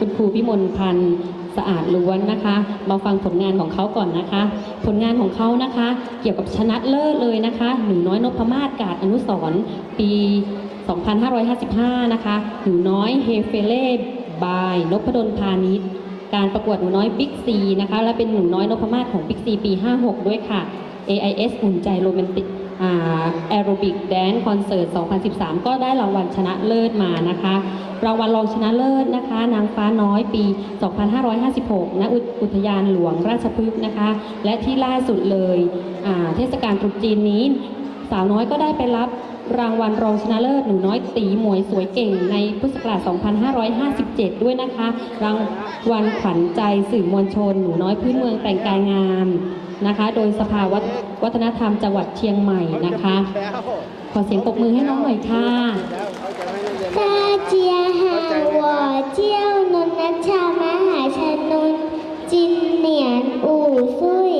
คุณครูพิมลพันธ์สะอาดล้วนนะคะ มาฟังผลงานของเขาก่อนนะคะ ผลงานของเขานะคะ เกี่ยวกับชนะเลิศเลยนะคะ หนูน้อยนพมาศกาดอนุสรปี 2555 นะคะ หนูน้อยเฮเฟเล่บายนพดลพาณิชย์การประกวดหนูน้อยบิ๊กซีนะคะ และเป็นหนูน้อยนพมาศของบิ๊กซีปี 56 ด้วยค่ะ AIS อุ่นใจโรแมนติก แอโรบิกแดนคอนเสิร์ต 2013 ก็ได้รางวัลชนะเลิศมานะคะ รางวัลรองชนะเลิศนะคะ นางฟ้าน้อยปี 2556ณอุอุทยานหลวงราชพฤกษ์นะคะ และที่ล่าสุดเลยเทศกาลตรุษจีนนี้ สาวน้อยก็ได้ไปรับรางวัลรองชนะเลิศหนูน้อยตีหมวยสวยเก่งในพุทธศักราช 2557 ด้วยนะคะ รางวัลขวัญใจสื่อมวลชน หนูน้อยพื้นเมืองแต่งกายงาม นะคะ โดยสภาวัฒนธรรมจังหวัดเชียงใหม่นะคะ ขอเสียงปรบมือให้น้องหน่อยค่ะตาเจียหาวเจียวนนนัชชามหาชนนจินเหนียนอู่ซุย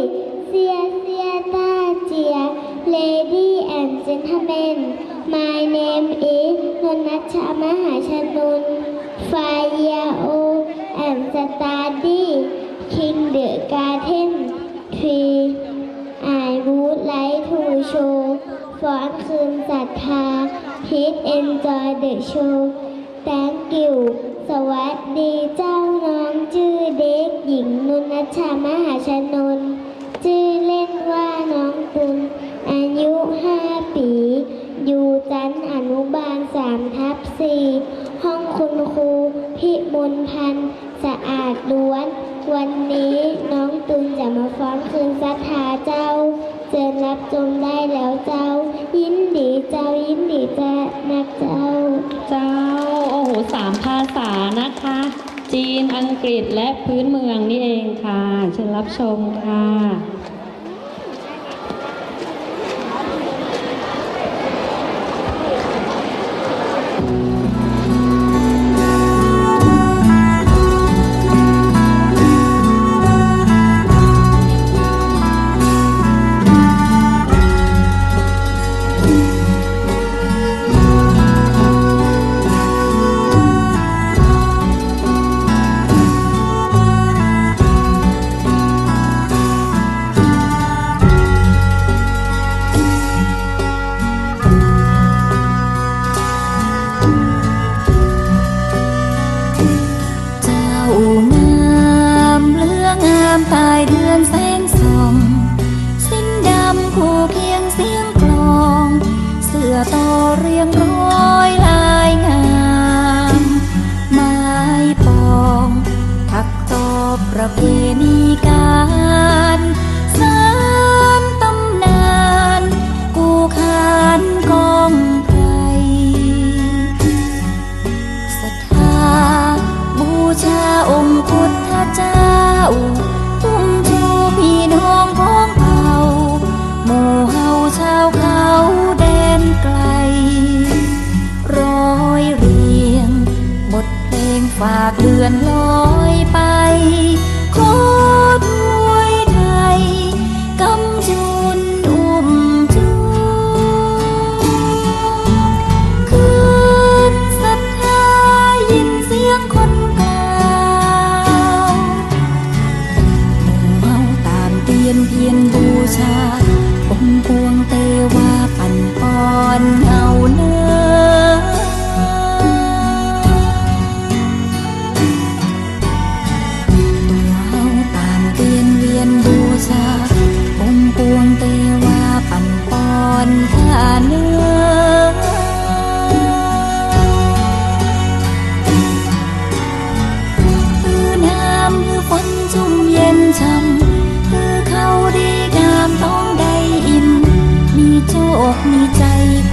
เซียเซียตาเจีย lady and gentlemen my name is นนนัชชามหาชนน five year old and study kindergarten Tree I would like to show ฟ้อนคืนศรัทธา Please enjoy the show Thank you สวัสดีเจ้าน้องชื่อเด็กหญิงนุนชามหาชนนชื่อเล่นว่าน้องตุนอายุห้าปี อยู่จันทร์อนุบาลสามทับสี่ห้องคุณครูพิมลพันธ์สะอาดล้วน วันนี้ มาฟ้อนคืนศรัทธาเจ้าเชิญรับชมได้แล้วเจ้า ยินดีเจ้ายินดีจะนักเจ้า เจ้า โอ้โหสามภาษานะคะ จีนอังกฤษและพื้นเมืองนี่เองค่ะ เชิญรับชมค่ะ ต่อเรียงร้อยลายงามไม้ปอง ทักตอบประเพณีกา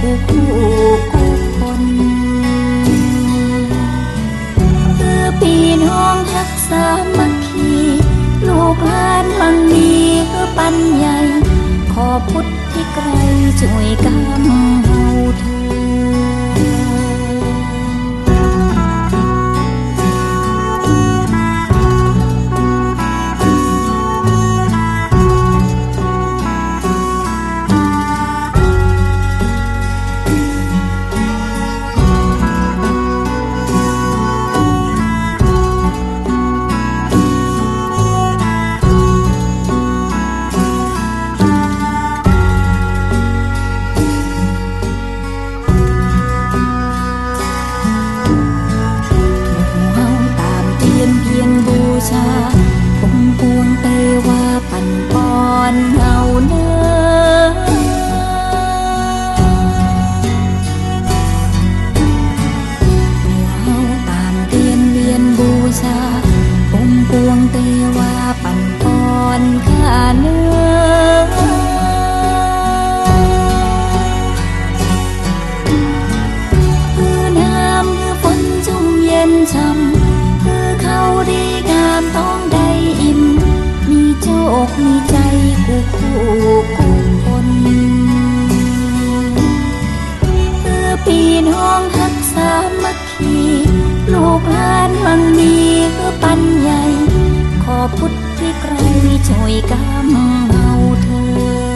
ใจกูคู่กูคนคือพี่น้องฮักสามัคคีลูกหลานมังมีคือปันใหญ่ขอพุทธที่ไกลช่วยกำเฮาเธอ อกมีใจกูคู่กูคนเพื่อปีน้องทักสามัคคีลูกหลานมังมีเพื่อปันใหญ่ขอพุทธที่ไกลช่วยกำเอาเธอ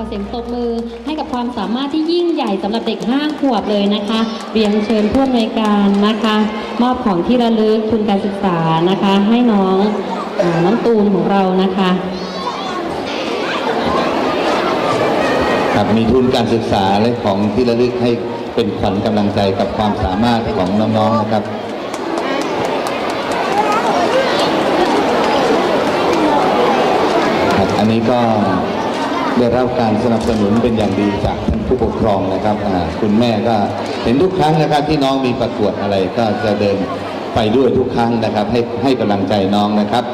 อ้โหขอเสียงตบมือให้กับความสามารถที่ยิ่งใหญ่สำหรับเด็กห้าขวบเลยนะคะ เรียนเชิญผู้อำนวยการนะคะ มอบของที่ระลึกทุนการศึกษานะคะ ให้น้องอน้องตูนของเรานะคะครับมีทุนการศึกษาและของที่ระลึกให้เป็นขวัญกำลังใจกับความสามารถของน้องๆนะครับครับ อันนี้ก็ ได้รับการสนับสนุนเป็นอย่างดีจากท่านผู้ปกครองนะครับคุณแม่ก็เห็นทุกครั้งนะครับที่น้องมีประกวดอะไรก็จะเดินไปด้วยทุกครั้งนะครับ ให้ให้กำลังใจน้องนะครับ